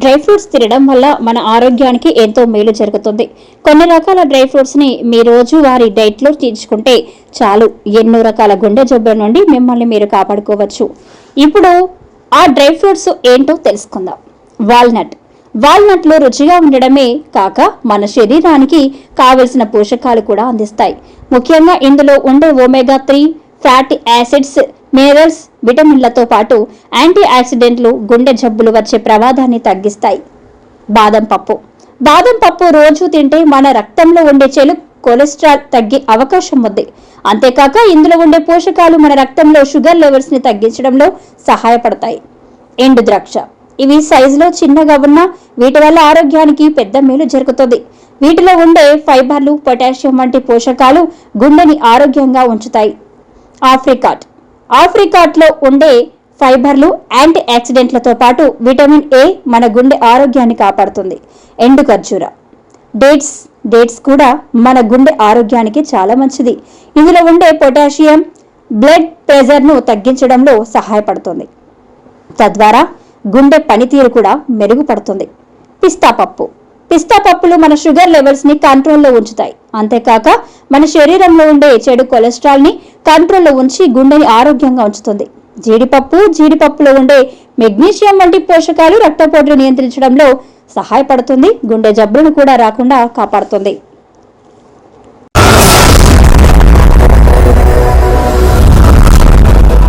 Dry fruits తినడం వల్ల మన ఆరోగ్యానికి ఎంతో మేలు జరుగుతుంది. కొన్ని రకాల డ్రై ఫ్రూట్స్ని మీ రోజు వారి డైట్లో తీర్చుకుంటే చాలు. ఎన్నో రకాల గుండె జబ్బుల నుండి మిమ్మల్ని మీరు కాపాడుకోవచ్చు. ఇప్పుడు ఆ డ్రై ఫ్రూట్స్ ఏంటో తెలుసుకుందాం. వాల్నట్. వాల్నట్లు రుచిగా ఉండడమే కాక మన శరీరానికి కావలసిన పోషకాలు కూడా అందిస్తాయి. ముఖ్యంగా ఇందులో ఉండే omega three fatty acids minerals విటమిన్లతో పాటు యాంటీ ఆక్సిడెంట్లు గుండె జబ్బులు వచ్చే ప్రమాదాన్ని తగ్గిస్తాయి. బాదం పప్పు. బాదం పప్పు రోజు తింటే మన రక్తంలో ఉండే చెలు కొలెస్ట్రాల్ తగ్గే అవకాశం ఉంది. అంతేకాక ఇందులో ఉండే పోషకాలు మన రక్తంలో షుగర్ లెవెల్స్ని తగ్గించడంలో సహాయపడతాయి. ఎండు ద్రాక్ష. ఇవి సైజులో చిన్నగా ఉన్న వీటి వల్ల ఆరోగ్యానికి పెద్ద మేలు జరుగుతుంది. వీటిలో ఉండే ఫైబర్లు పొటాషియం వంటి పోషకాలు గుండెని ఆరోగ్యంగా ఉంచుతాయి. ఆఫ్రికాట్. ఆఫ్రికాట్లో ఉండే ఫైబర్లు యాంటీ ఆక్సిడెంట్లతో పాటు విటమిన్ ఏ మన గుండె ఆరోగ్యాన్ని కాపాడుతుంది. ఎండు ఖర్జూర డేట్స్ డేట్స్ కూడా మన గుండె ఆరోగ్యానికి చాలా మంచిది. ఇందులో ఉండే పొటాషియం బ్లడ్ ప్రెషర్ను తగ్గించడంలో సహాయపడుతుంది. తద్వారా గుండె పనితీరు కూడా మెరుగుపడుతుంది. పిస్తా పప్పు. పిస్తా పప్పులు మన షుగర్ లెవెల్స్ని కంట్రోల్లో ఉంచుతాయి. అంతేకాక మన శరీరంలో ఉండే చెడు కొలెస్ట్రాల్ని కంట్రోల్లో ఉంచి గుండెని ఆరోగ్యంగా ఉంచుతుంది. జీడిపప్పు జీడిపప్పులో ఉండే మెగ్నీషియం వంటి పోషకాలు రక్తపోటును నియంత్రించడంలో సహాయపడుతుంది. గుండె జబ్బులను కూడా రాకుండా కాపాడుతుంది.